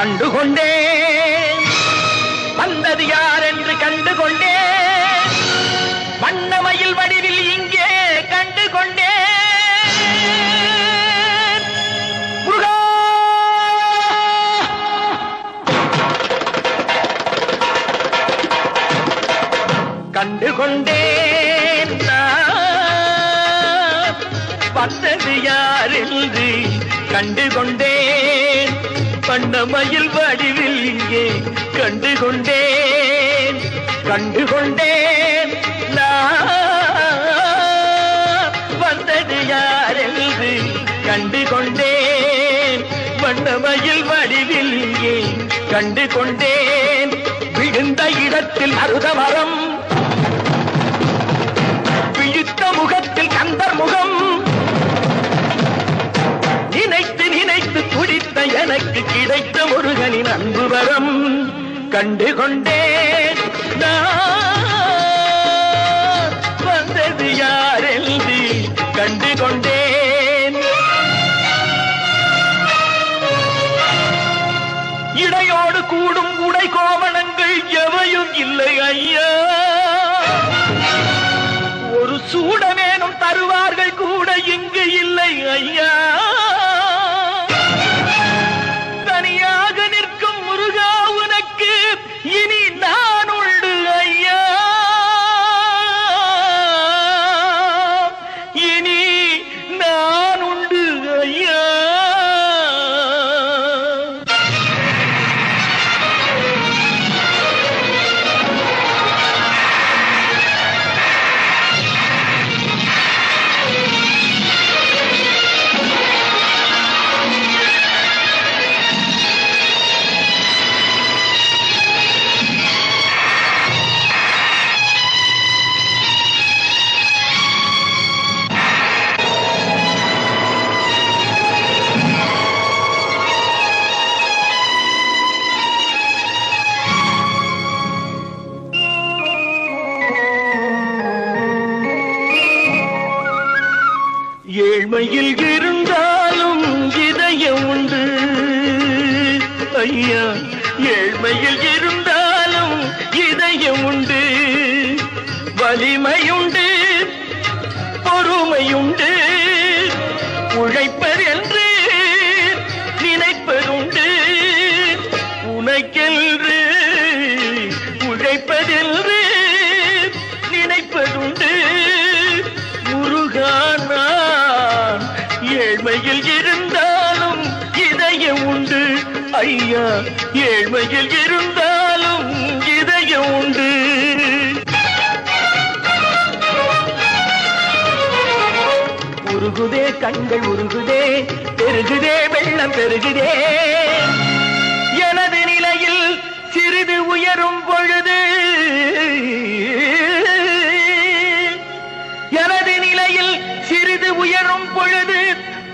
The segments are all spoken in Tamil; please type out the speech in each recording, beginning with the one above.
கண்டுகொண்டே. வந்தது யார் என்று கண்டுகொண்டே. வண்ணமயில் வடிவில் இங்கே கண்டுகொண்டே. முருகா! கண்டுகொண்டேன் வந்தது யார் என்று கண்டுகொண்டேன். வண்ணமயில் வடிவில் இங்கே கண்டுகொண்டேன் கண்டுகொண்டேன் நான். வந்தது யாரென்று என்று கண்டுகொண்டேன் வண்ணமயில் வடிவில் இங்கே கண்டுகொண்டேன் விழுந்த இடத்தில் அருதமரம் விழித்த முகத்தில் கந்தர் முகம் எனக்கு கிடைத்த முருகனின் அன்பு வரம் கண்டு கொண்டேன் நான் வந்தது யாரென்று கண்டு கொண்டேன் இடையோடு கூடும் உடை கோவணங்கள் எவையும் இல்லை ஐயா. ஒரு சூடமேனும் தருவார்கள் கூட இங்கு இல்லை ஐயா. ஏழ்மையில் இருந்தாலும் இதயம் உண்டு. ஐயா ஏழ்மையில் இருந்தாலும் இதயம் உண்டு. வலிமையுண்டு பொறுமையுண்டு. உழைப்பர் என்று நினைப்பதுண்டு. உனக்கென்று ஐயா ஏழ்மையில் இருந்தாலும் இதயம் உண்டு. உருகுதே கண்கள் உருகுதே பெருகுதே வெள்ளம் பெருகுதே. எனது நிலையில் சிறிது உயரும் பொழுது எனது நிலையில் சிறிது உயரும் பொழுது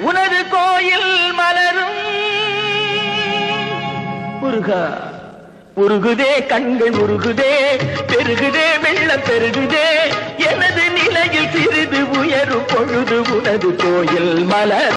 உனது கோயில் முருகா உருகுதே கண்கள் உருகுதே பெருகுதே வெள்ளம் பெருகுதே. எனது நிலையில் சிறிது உயரும் பொழுது உனது கோயில் மலர்